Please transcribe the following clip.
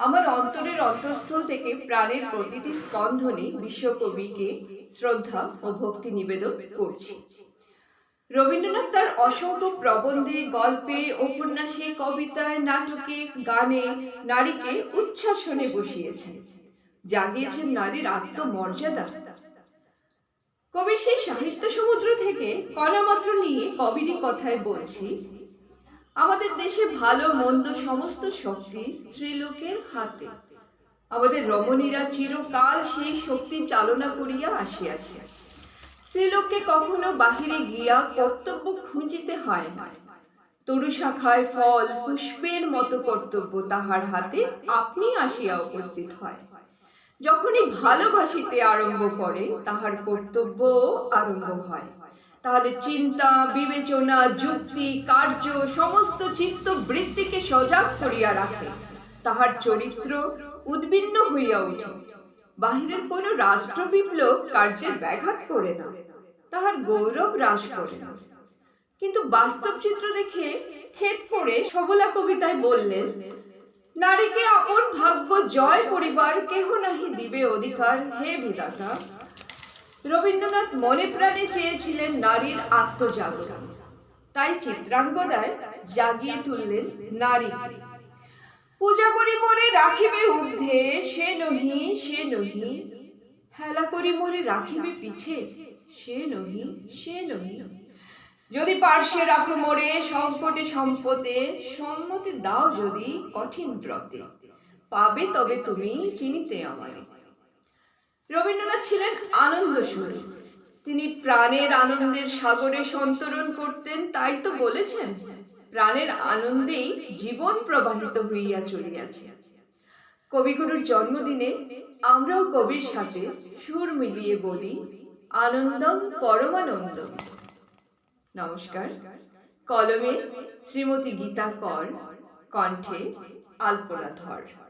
আমার অন্তরের অন্তঃস্থল থেকে প্রাণের প্রতিটি স্পন্দনে বিশ্বকবিকে শ্রদ্ধা ও ভক্তি নিবেদন করছি। রবীন্দ্রনাথ তার অসংখ্য প্রবন্ধে, গল্পে, উপন্যাসে, কবিতায়, নাটকে, গানে, নারীকে উচ্ছ্বাসনে বসিয়েছেন। জাগিয়েছেন নারীর আত্মমর্যাদা। কবির সেই সাহিত্য সমুদ্র থেকে কণামাত্র নিয়ে কবিরই কথায় বলছি আমাদের দেশে ভালো, মন্দ সমস্ত শক্তি স্ত্রীলোকের হাতে। আমাদের রমণীরা চিরকাল সেই শক্তি চালনা করিয়া আসিয়াছে। স্ত্রীলোককে কখনো বাহিরে গিয়া কর্তব্য খুঁজিতে হয় না। তরু শাখায় ফল, পুষ্পের মতো কর্তব্য তাহার হাতে আপনি আসিয়া উপস্থিত হয়। যখনই ভালোবাসিতে আরম্ভ করে, তাহার কর্তব্য আরম্ভ হয়। তাহাদের চিন্তা, বিবেচনা, যুক্তি, কার্য, সমস্ত চিত্ত বৃত্তিকে সজাগ করিয়া রাখে। তাহার চরিত্র উদ্বিন্ন হইয়া ওঠে। বাহিরের কোন রাষ্ট্র বিপ্লব কার্যের ব্যাঘাত করে না। তাহার গৌরব হ্রাস করে না। কিন্তু বাস্তব চিত্র দেখে খেদ করে সবলা কবিতায় বললেন, নারীকে আপন ভাগ্য জয় করিবার কেহ নাহি দিবে অধিকার, হে বিধাতা! রবীন্দ্রনাথ মনে প্রাণে চেয়েছিলেন নারীর আত্মজাগরণ। তাই চিত্রাঙ্গদায় জাগিয়ে তুললেন নারী। পূজা করি মোরে রাখিবে ঊর্ধ্বে, সে নহি সে নহি। হেলা করি মোরে রাখিবে পিছে, সে নহি সে নহি। যদি পার্শ্বে রাখো মোরে সংকটে সম্পদে, সম্মতি দাও যদি কঠিন ব্রতে। পাবে তবে তুমি চিনিতে আমারে। রবীন্দ্রনাথ ছিলেন আনন্দ স্বরূপ তিনি প্রাণের আনন্দের সাগরে সন্তরণ করতেন, তাই তো বলেছেন, প্রাণের আনন্দেই জীবন প্রবাহিত হইয়া চলিয়াছে। কবিগুরুর জন্মদিনে আমরাও কবির সাথে সুর মিলিয়ে বলি, আনন্দম পরমানন্দ নমস্কার। কলমে শ্রীমতী গীতা কর, কণ্ঠে আলপনা ধর।